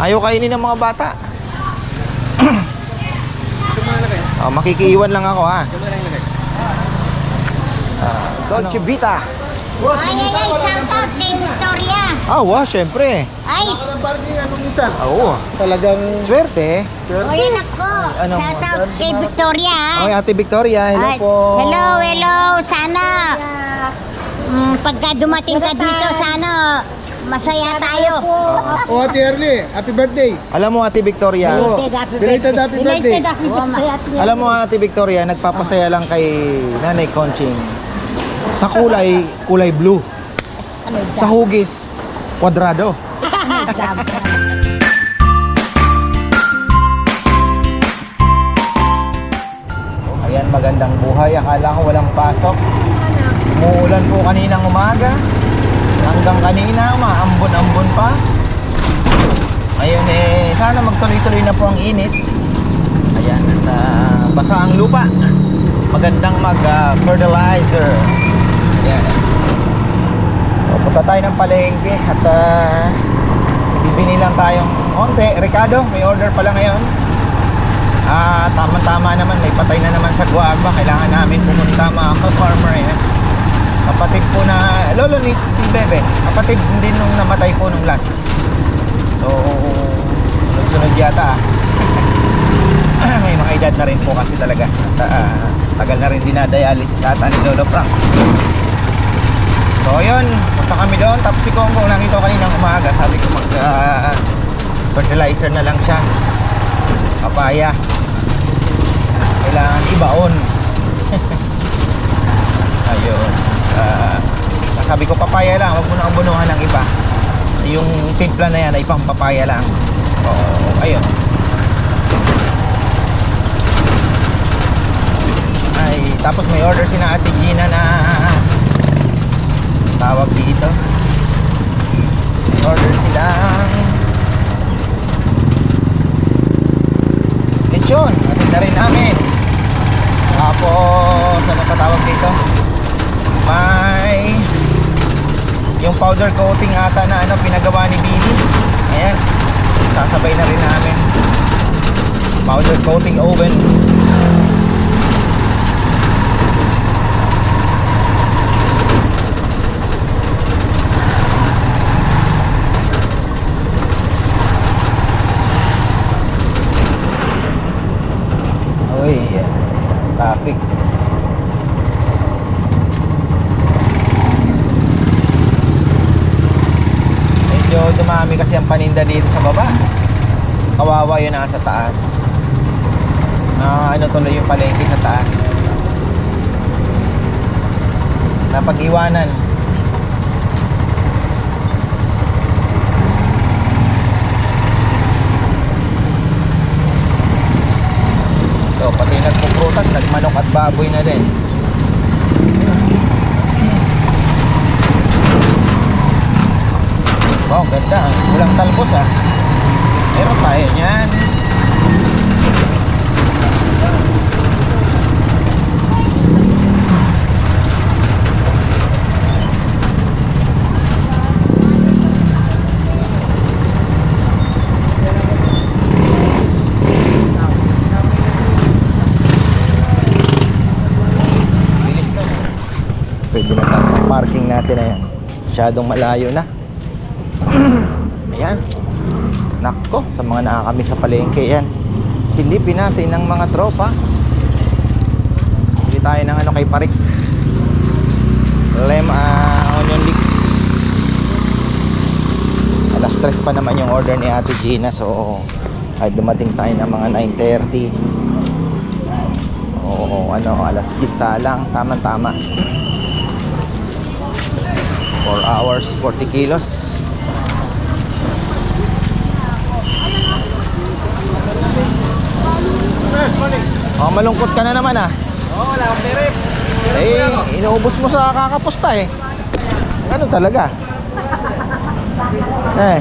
Ayaw kainin ng mga bata. oh, makikiiwan lang ako ha. Ah, Dolce Vita. Ay, ay, ay, shout out kay Victoria. Ah, wow, syempre. Ay, Oo. Talagang Swerte. o yan ako. Ano mo? Shout out kay Victoria. Okay, Ate Victoria, hello Ay, po. Hello, hello. Sana mm, pagka dumating ka dito, sana masaya tayo. O Ate Erly, happy birthday. Alam mo, Ate Victoria, Oo. Belated happy Belated happy birthday. Belated happy birthday. alam mo, Ate Victoria, nagpapasaya lang kay Nanay Conching sa kulay, kulay blue. Ano Sa hugis, kwadrado. Ayan, magandang buhay. Akala ko walang pasok. Umuulan po kaninang umaga. Hanggang kanina, maambon-ambon pa. Ayun eh, sana magtuloy-tuloy na po ang init. Ayan, at ah, basa ang lupa. Magandang mag-fertilizer. Ayan. So, punta tayo ng palengke at uh, bibili lang tayong onte. Ricardo, may order pala ngayon. Ah, tama-tama naman, may patay na naman sa guagba. Kailangan namin pumunta mga ka-farmer yan. Kapatid po na, lolo ni Bebe, kapatid din nung namatay po nung last. So, sunod-sunod yata ah. may mga edad na rin po kasi talaga. At, ah, tagal na rin dinadialysis ata ni Lolo Frank. So yun, punta kami doon. Tapos si Kongkong nakita ko kaninang umaga. Sabi ko mag ah, fertilizer na lang siya. Papaya. Kailangan ibaon. Ayun. Ah, sabi ko papaya lang, wag mo na abunuhan ng iba. Yung timpla na yan ay pang papaya lang. Oo, ayun. Ay, tapos may order si na Ate Gina na tawag dito. Order silang lechon. Atid na rin namin. Tapos, ano pa dito? May yung powder coating ata na ano pinagawa ni Billy. Ayan. Sasabay na rin namin. Powder coating oven. Uy, traffic. Dumami kasi ang paninda dito sa baba. Kawawa yun nasa taas. Na ano tuloy yung palengke sa taas. Napag-iwanan. So, pati nagpuprutas, nagmanok at baboy na din. Ganda. Walang talbos ah. Meron tayo niyan. Na. Pwede na sa parking natin na yan. Masyadong malayo na. Ayan. Nakko, sa mga nakakami sa palengke yan. Silipin natin ng mga tropa. Hindi tayo ng ano kay Parik. Lem ah, onion leeks. Alas 3 pa naman yung order ni Ate Gina so ay dumating tayo ng mga 9.30 Oo, ano, alas 10 salang, tama-tama 4 hours, 40 kilos Oh, malungkot ka na naman ah. Oo, wala akong perip. Eh, inuubos mo sa kakapusta eh. Ano talaga? Eh.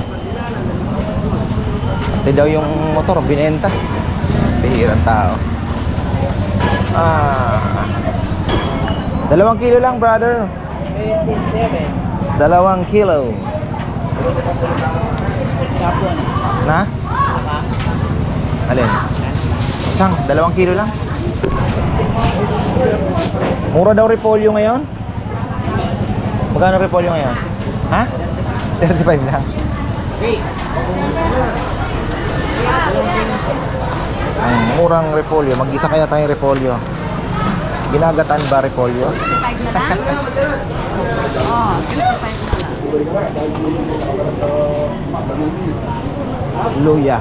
Pati daw yung motor, binenta. Bihirang tao. Ah. Dalawang kilo lang, brother. Dalawang kilo. Na? Alin? Isang, dalawang kilo lang. Mura daw repolyo ngayon? Magkano repolyo ngayon? Ha? 35 lang. Ang murang repolyo. Mag-isa kaya tayong repolyo. Ginagataan ba repolyo? Luya.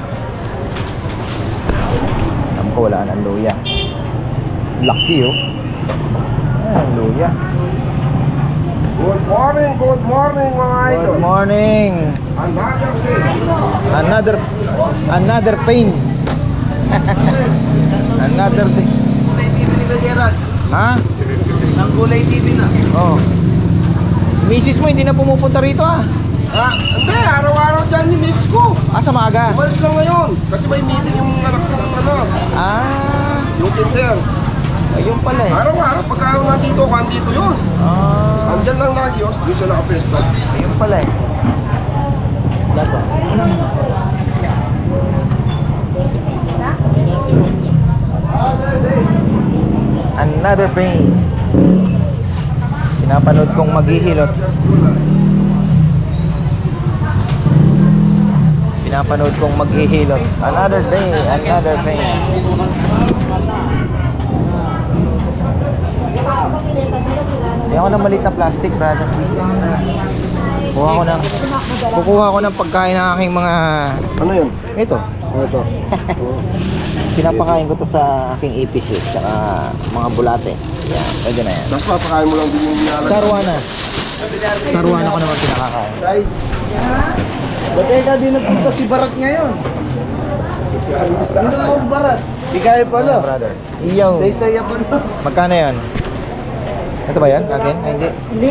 Alam ko wala ng luya. Lucky oh. Ayan, luya. Good morning, good morning mga idol. Good morning. Another day. Another another pain. another day. Ha? Ang gulay TV na. Oh. Misis mo hindi na pumupunta rito ah. Ah, hindi, araw-araw dyan ni miss ko. Ah, sa maaga. Umalis lang ngayon. Kasi may meeting yung anak ko ng ano, Ah, yung kinder. ayun pala eh. Araw-araw, pagka nandito ako, andito yun. Ah, Andyan lang lagi, oh. Doon siya nakapesto. ayun pala eh. Dato. Another pain. Pinapanood kong maghihilot. Pinapanood kong maghihilot. Another day, another pain. Kaya ako ng maliit na plastic, brother. Kuha ko ng kukuha ko ng pagkain ng aking mga Ano yun? ito. Ano ito? Pinapakain ko to sa aking APC saka mga bulate. Yan, pwede na yan. Tapos papakain mo lang din yung nilalag. Sarwana. Sarwana ko naman pinakakain. Ay. Ba't ka din nagpunta si Barat ngayon? Ano ako Barat? Di kaya Ano, brother? Iyo. saya pa na. Magkano yan? Ito ba yan? Akin? Ay, hindi. Hindi.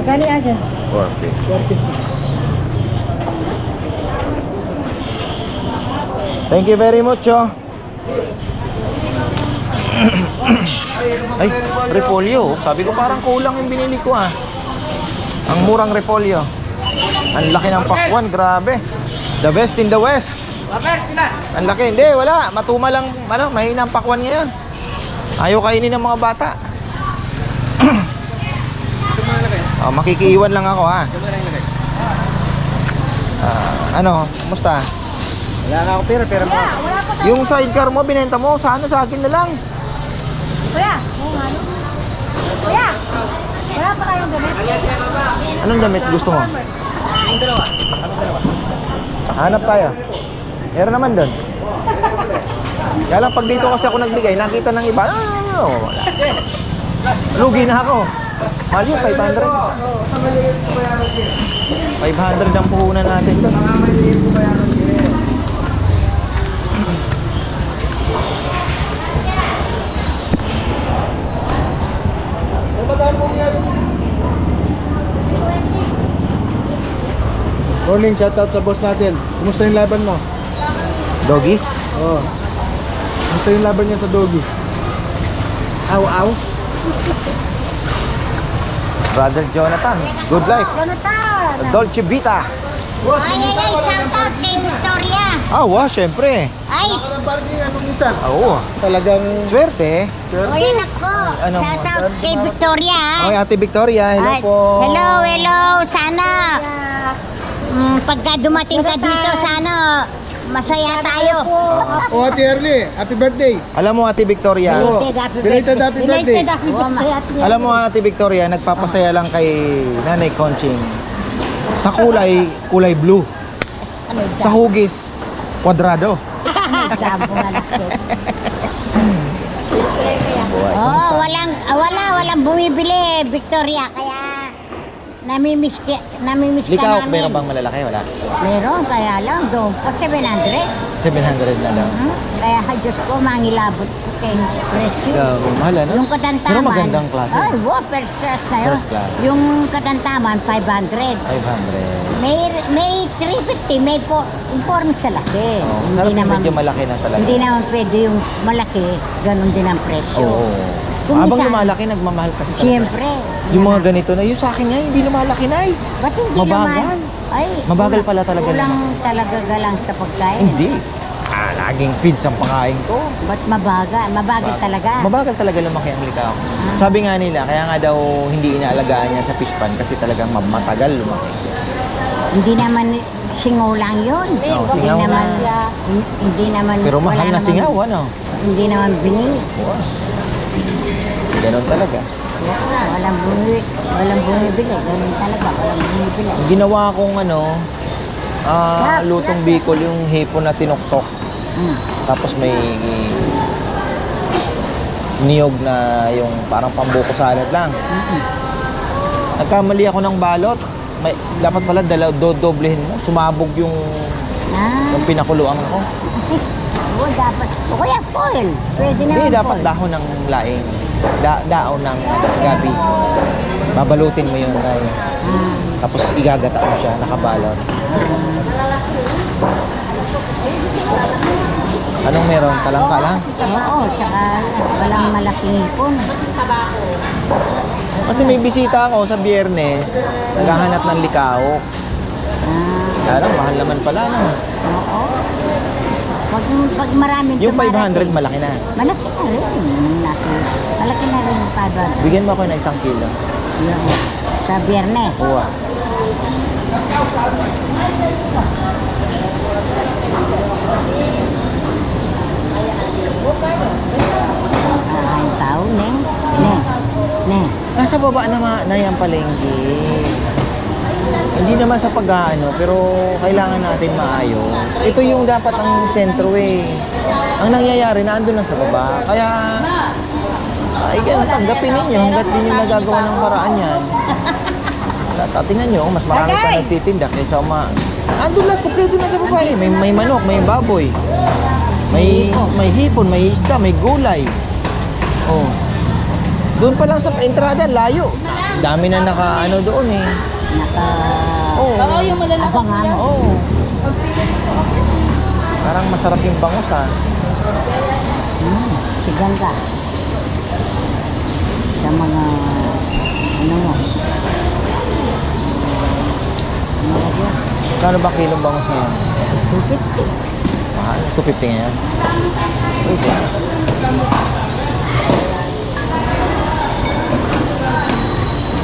Magkano agad? 450. Thank you very much, oh. Ay, repolyo. Sabi ko parang kulang yung binili ko ah. Ang murang repolyo. Ang laki ng pakwan, grabe. The best in the west. Ang laki. Hindi, wala. Matuma lang, ano, mahina ang pakwan ngayon. Ayaw kainin ng mga bata. oh, makikiiwan lang ako ha. Ah, ano, musta? Wala na ako pera, pera mo. Yung sidecar mo, binenta mo, sana sa akin na lang. Kuya? Kuya, wala pa tayong gamit. Anong damit gusto mo? Hanap tayo. Meron naman doon. Kaya lang pag dito kasi ako nagbigay, nakita ng iba, ah, wala. Lugi na ako. Mahal yun, 500. 500 ang puhunan natin doon. Morning, shoutout sa boss natin. Kumusta yung laban mo? Doggy? Oo. Kumusta yung laban niya sa doggy? Aw, aw. Brother Jonathan, good life. Jonathan! Dolce Vita. Ay, ay, ay, shout out kay Victoria. Ah, wow, syempre. Ay, Parang anong minsan? Oo. Talagang... Swerte. o yan ako. Ano? Shout out kay Victoria. ah. Okay, Ate Victoria, hello Ay, po. Hello, hello. Sana mm, pagka dumating ka dito, sana masaya tayo. Oh, Ate Erly, happy birthday. Alam mo, Ate Victoria, Oo. Belated happy birthday. happy birthday. Belated happy birthday, alam mo, Ate Victoria, nagpapasaya lang kay Nanay Conching sa kulay, kulay blue. Ano Sa hugis, kwadrado. Buhay. Oo, walang, ah, wala, walang bumibili, Victoria. Kaya, namimiss ka, namimiss ka Likaw, namin. meron bang malalaki? Wala. Meron, kaya lang, doon po, 700. 700 na lang. Hmm? Kaya, Diyos ko, mangilabot ko kay presyo. Ikaw, mahal ano? Yung katantaman. Pero magandang klase. Ay, wow, first class na yun. First class. Yung katantaman, 500. 500. May, may 350, may po, informe sa laki. Oh, sarap yung medyo malaki na talaga. Hindi naman pwede yung malaki, ganun din ang presyo. Oo. Kung Habang isa- lumalaki, nagmamahal kasi talaga. Siyempre. Yung mga ganito na, yung sa akin nga, hindi lumalaki na eh. Ba't hindi Mabagal. naman? Ay, Mabagal pala talaga Kulang naman. talaga galang sa pagkain. Hindi. Ah, laging feeds ang pakain ko. Ba't mabagal? Mabagal talaga. Mabagal talaga lumaki ang likaw. Sabi nga nila, kaya nga daw hindi inaalagaan niya sa fish pan kasi talagang ma- matagal lumaki. Hindi naman singaw lang yun. Oo, hindi singaw naman, na. hin- hindi naman, Pero mahal wala na namang- singaw, ano? Hindi naman binili. Wow. Ganon talaga. Walang bumili, walang bumibili. Ganun talaga, walang bumibili. Ginawa kong ano, ah, lutong bicol yung hipon na tinuktok. Mm. Tapos may niyog na yung parang pambuko salad lang. Mm-mm. Nagkamali ako ng balot. May, dapat pala dalaw, do, doblehin mo. Sumabog yung, Ah, yung pinakuluan ko. oo, dapat. O kaya foil. Pwede naman Hindi, dapat foil. dahon ng laing. Da, daon ng ano, gabi. Babalutin mo yun. Ay. Ah, Tapos igagata mo siya, nakabalot. Anong meron? Talangka lang? oo, tsaka walang malaking hipon. Kasi may bisita ako sa biyernes, naghahanap ng likaw. Ah, Kaya lang, mahal naman pala, no? oo. Pag, pag maraming Yung 500, dumarating, malaki na. Malaki na rin. Malaki, malaki na rin yung 500. Bigyan mo ako ng isang kilo. Yung, sa biyernes. Uwa. Yung tao, ne? Ne? Ne? Nasa baba na, ma- na yung palengke. Hindi naman sa pag-ano, pero kailangan natin maayos. Ito yung dapat ang sentro eh. Ang nangyayari, naandun lang sa baba. Kaya, ay ganun, tanggapin ninyo hanggat di nyo nagagawa ng paraan yan. Tata- Tingnan nyo, mas marami pa nagtitinda kaysa uma... Andun lang, kumpleto na sa baba eh. May, may manok, may baboy. May, may hipon, may isda, may gulay. Oh. Doon pa lang sa entrada, layo. Dami na naka ano doon eh. Naka... Oo. Oo, yung malalaki Abangan mo. Oo. Parang masarap yung bangus ah. Hmm, si ganda. Sa mga... Ano mo? Ano ba? Kano ba kilong bangus ngayon? 250. Mahal. 250 ngayon.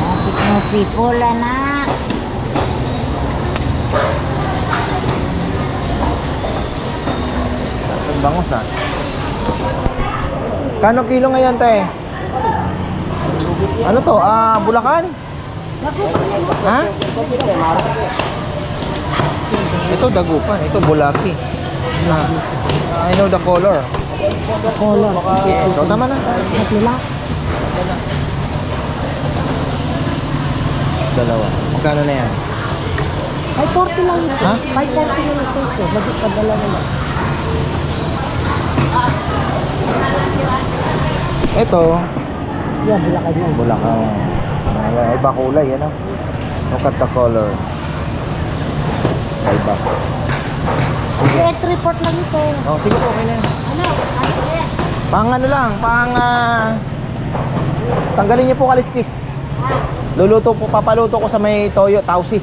Lapit mo people, anak. Yung bangus ah. Kano kilo ngayon te? Ano to? Ah, Bulacan? Ha? Ito dagupan, ito bulaki. Ah, I know the color. Sa color. Yes, so tama na. Napila. Dalawa. Magkano na yan? Ay, 40 lang ito. Ha? May 40 lang isa ito. Lagi pa dalawa lang. Ito, Yan, Bulacan yan. Bulacan. Ayan, iba kulay, ano? Look at the color. Iba. Sige. Ito report lang ito. Oh, sige po, okay na. yan. Ano? Sige. Pang ano lang, pang ah, tanggalin niyo po kaliskis. Luluto po, papaluto ko sa may toyo, tausi.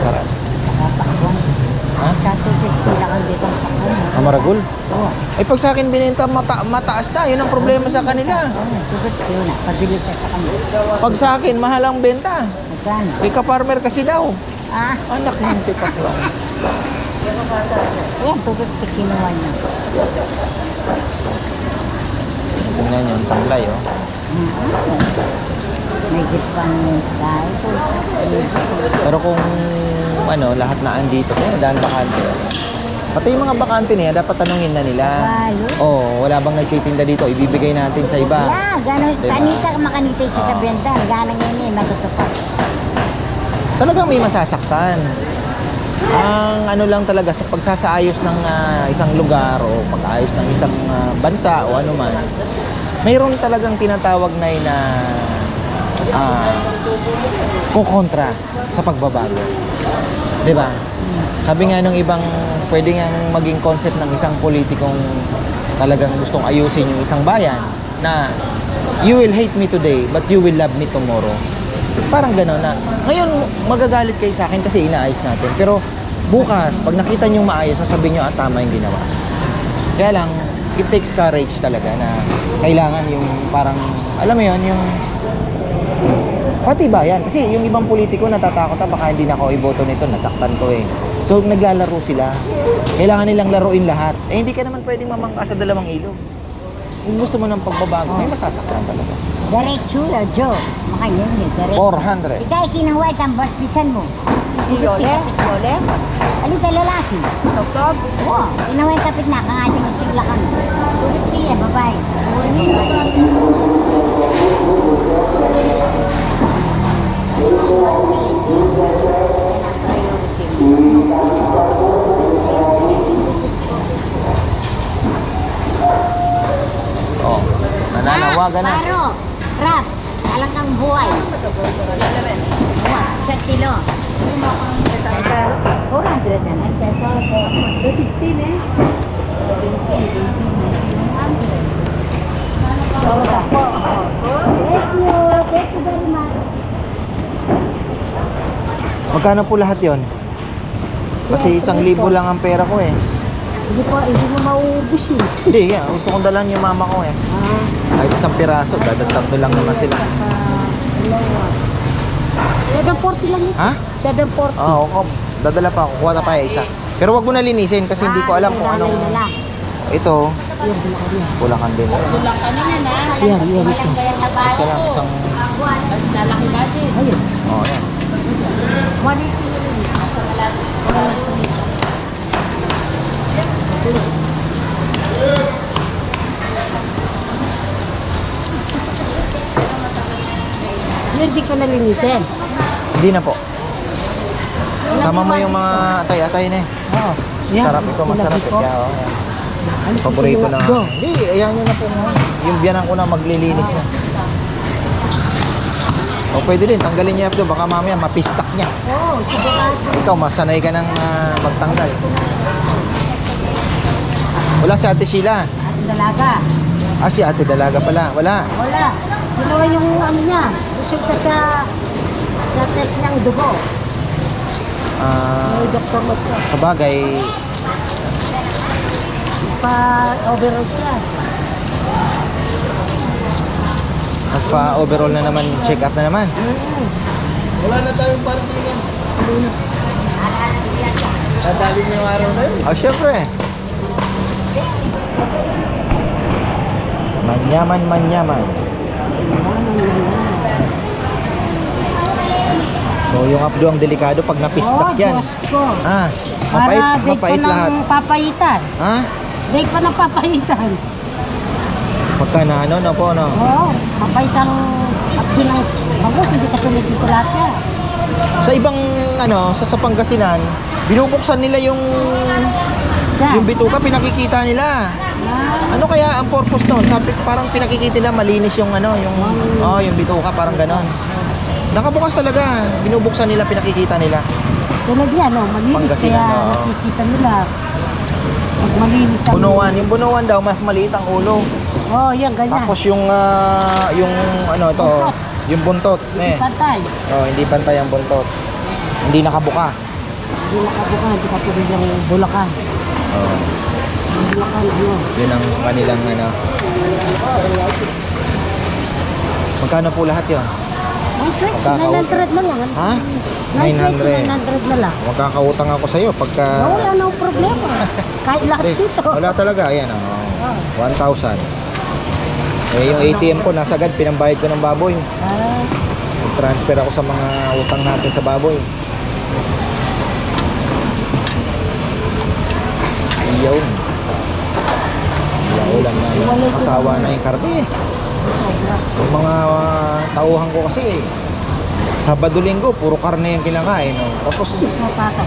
Sarap. Pakwan. Ha? Sa 250 lang ang dito ang pakwan. Amaragul. Oo. Eh pag sa akin binenta, mata mataas na. Yun ang problema sa kanila. Oo, 250 yun. Pabili ka sa kanya. Pag sa akin, mahal ang benta. Magkano? Kay ka-farmer kasi daw. Ah, Anak ng tipak lang. yan, 250 kinuha niya. Tingnan nyo, ang tamlay, oh. Mm, May gipang dahil po. Pero kung ano, lahat na andito, kung dahil bakante. Pati yung mga bakante niya, dapat tanungin na nila. Walo. Oh, wala bang nagtitinda dito? Ibibigay natin sa iba. Yeah, gano'n. Diba? Kanita makanita siya sa benta. Gano'n yun eh, matutupad. Talagang may masasaktan. Ang ano lang talaga sa pagsasaayos ng ah, isang lugar o pag-ayos ng isang ah, bansa o ano man, mayroon talagang tinatawag na na ah, kukontra sa pagbabago. 'Di ba? Sabi nga nung ibang pwede nga maging concept ng isang politikong talagang gustong ayusin yung isang bayan na you will hate me today but you will love me tomorrow. Parang gano'n na. Ngayon, magagalit kayo sa akin kasi inaayos natin. Pero bukas, pag nakita nyo maayos, sasabihin nyo, ah, tama yung ginawa. Kaya lang, it takes courage talaga na kailangan yung parang, alam mo yon yung pati ba yan? Kasi yung ibang politiko natatakot na baka hindi na ako iboto nito, nasaktan ko eh. So naglalaro sila. Kailangan nilang laruin lahat. Eh hindi ka naman pwedeng mamangka sa dalawang ilog. Kung gusto mo ng pagbabago, may masasaktan talaga. Diretso, uh, Joe. Yun eh, diretso. 400. Ikaw, kinuha ang baspisan mo. Lole? Lole? Alin ka lalaki? Toktok? Oo. Yung kapit na, kang ating isiglakan. Tubit kaya, babae. Oh, nananawagan na. Paro, rap, talagang buhay. Sa kilo. 400 na lang. 215 eh. Sobra po. Thank you. Thank you very much. Magkano po lahat yon? Kasi isang libo lang ang pera ko eh. Hindi po, hindi mo mauubos yun. Hindi, yeah, gusto kong dalan yung mama ko eh. Ah, Kahit isang piraso, dadatang lang naman sila. Dalawa. 740 lang ito. Ha? 740. Oo, oh, dadala pa ako. Kuha na pa yung isa. Pero wag mo na linisin kasi hindi ko alam kung anong... Ito, Yan, bulakan yan. bulakan din. Yan, yan ito. Isa lang, isang... Ayun. Oh, yan. 180 Hindi ko nalinisin. Hindi na po. Sama mo yung mga atay-atay na eh. Oo. Sarap ito, masarap eh. Kaya, oh, yan. Paborito na. Do. Hindi, ayan nyo na po. mga. Yung biyanan ko na maglilinis na. O pwede din, tanggalin niya ito. Baka mamaya mapistak niya. Oo, sigurado. Ikaw, masanay ka ng ah, magtanggal. Wala si Ate Sheila. Ating dalaga. Ah, si Ate Dalaga pala. Wala. Wala. Kinuha yung ano niya. Resulta sa sa test niyang dugo. Ah, May doktor mo siya. sa bagay, Pa-overall siya. magpa-overall na naman, check up na naman. Wala na tayong parkingan. Dadali niyo araw na yun. Oh, syempre. Manyaman, manyaman. So, yung abdo ang delikado pag napistak yan. Oh, Diyos ko. Ah, Para mapait, day pa mapait lahat. ng papayitan. Ha? Day pa ng papayitan. Pagka na ano, na po, no? Oo, mapayitang apki ng bagos. Hindi ka tumigil lahat yan. Sa ibang, ano, sa, sa Pangasinan, binubuksan nila yung Diyan. yung bituka, pinakikita nila. Ah, Ano kaya ang purpose noon? Sabi parang pinakikita nila malinis yung ano, yung oh, yung bituka parang ganon. Nakabukas talaga. Binubuksan nila, pinakikita nila. tulad yan, no? malinis. Pangasinan, Kaya oo. nakikita nila. Pag malinis ang... Bunuan, yung bunuan daw mas maliit ang ulo. Oh, yan, ganyan. Tapos yung ah, yung ano to, Buntot. yung buntot, eh. Pantay. Oh, hindi pantay ang buntot. Hindi nakabuka. Hindi nakabuka, hindi ka tuloy yung bulakan. Oh, Yung bulakan, ano? yun ang kanilang ano. Magkano po lahat Magkaka- 900 na lang. Ha? 900. 900. 900 na lang. Magkakautang ako sa iyo pagka Oh, wala nang problema. Kahit lahat Hindi, dito. wala talaga. Ayan, oh. 1,000. Eh, yung ATM ko, nasa agad, pinambayad ko ng baboy. Ah, Transfer ako sa mga utang natin sa baboy. Iyaw lang na. Asawa na yung karne. Yung mga uh, tauhan ko kasi, Sabado linggo, puro karne yung kinakain. No? Tapos,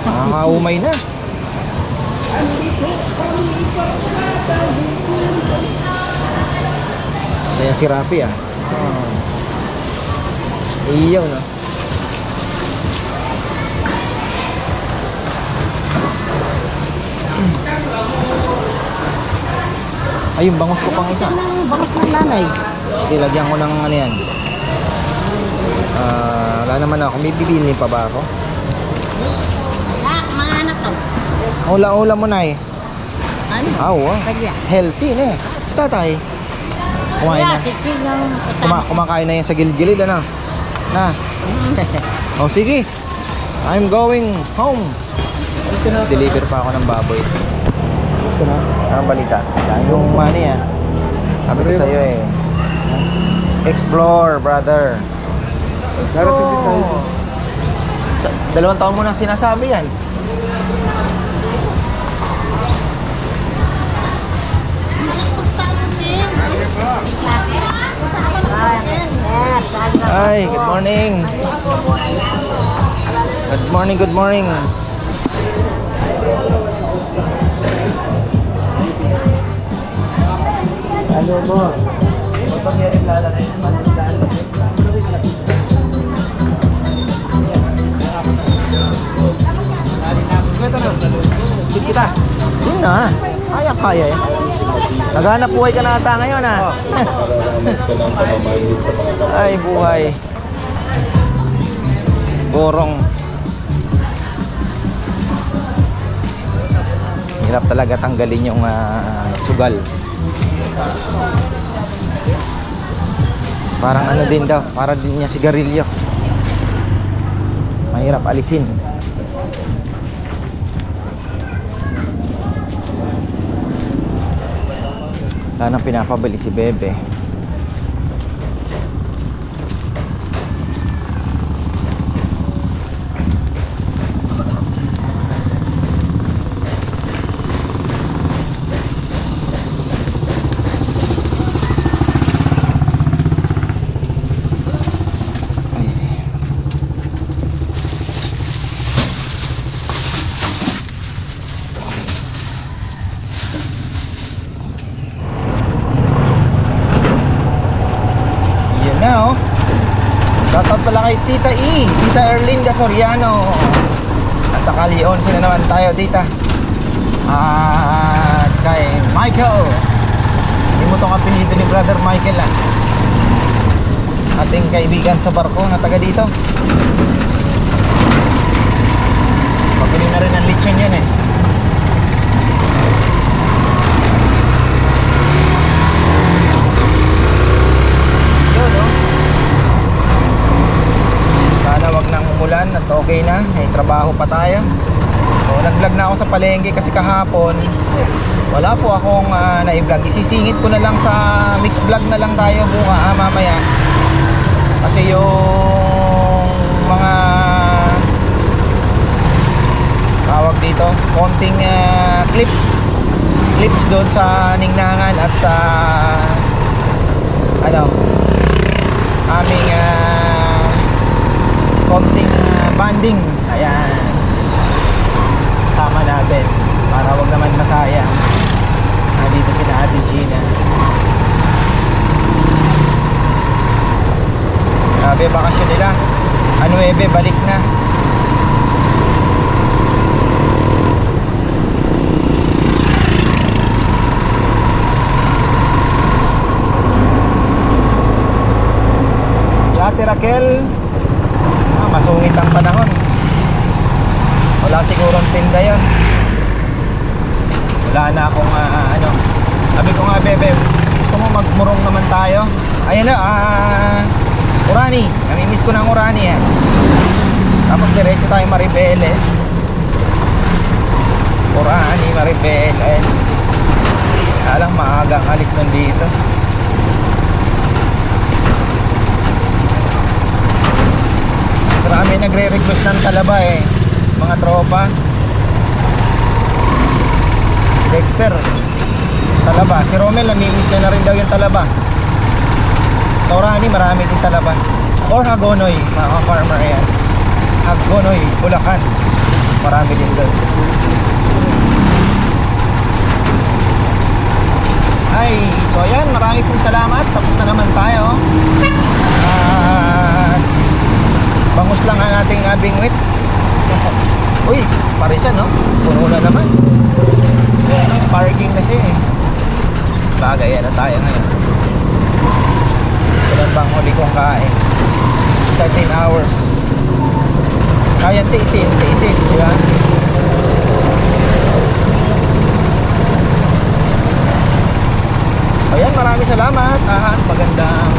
nakakaumay na. Kaya si Rafi ah. Iyaw no. Ayun, bangus ko pang isa. Ang bangus ng nanay. Sige, lagyan ko ng ano yan. Ah, wala naman ako. May bibili pa ba ako? Ah, mga anak ko. Ula-ula mo na eh. Ano? Aw, ah. Kaya. Healthy na eh. Basta tayo. Kumain na. Kuma kumakain na yan sa gilid-gilid, ano? Na. oh, sige. I'm going home. Deliver pa ako ng baboy. Gusto na. Anong balita? Yung money ah. Sabi ko sa'yo eh. Explore, brother. Din tayo. Sa- dalawang taon mo nang sinasabi yan. Ay, good morning. Good morning, good morning. Ano mo? Pag yan lalaki, matandaan. Sit kita. Yun na. Kaya kaya eh. Naghanap buhay ka na ata ngayon ah. Ay buhay. Borong. Hirap talaga tanggalin yung ah, sugal. Parang ano din daw, para din niya sigarilyo. Mahirap alisin. Wala nang pinapabili si Bebe. Yun na oh. Shoutout pala kay Tita E, Tita Erlinda Soriano. Nasa Calion sila naman tayo, Tita. At kay Michael. Hindi mo tong apelido ni Brother Michael ah. Ating kaibigan sa barko na taga dito. Pabili na rin ang lechon yan eh. Yun oh. Sana wag nang umulan at okay na. May trabaho pa tayo. So, nag-vlog na ako sa palengke kasi kahapon wala po akong ah, na-vlog. Isisingit ko na lang sa mix vlog na lang tayo buka ah, mamaya. Kasi yung mga tawag dito, konting ah, clip clips doon sa Ningnangan at sa ano aming ah, konting ah, banding ayan. Sama natin. Para wag naman masaya nandito sila Ate Gina. Grabe bakasyon nila. Ano ebe balik na. Ate Raquel ah, masungit ang panahon wala sigurong tinda yon wala na akong ah, ano. Sabi ko nga bebe gusto mo magmurong naman tayo? Ayun na ah Urani. Namimiss ko ng Urani eh. Tapos diretso tayo Maribeles. Urani Maribeles. Alang maagang alis nun Marami nagre-request ng talaba eh. Mga tropa. Dexter. Talaba. Si Romel namimiss niya na rin daw yung talaba. Taurani marami din talaba. Or Hagonoy, mga farmer yan. Hagonoy, Bulacan. Marami din doon. Ay, so ayan, marami pong salamat. Tapos na naman tayo. At bangus lang ang ating abing wit. Uy, parisan no? Puno na naman. Parking na siya eh. Kaya na tayo ngayon. Kailan bang huli kong kain? 13 hours. Kaya tiisin, tiisin, di ba? Ayan, maraming salamat. Ah, magandang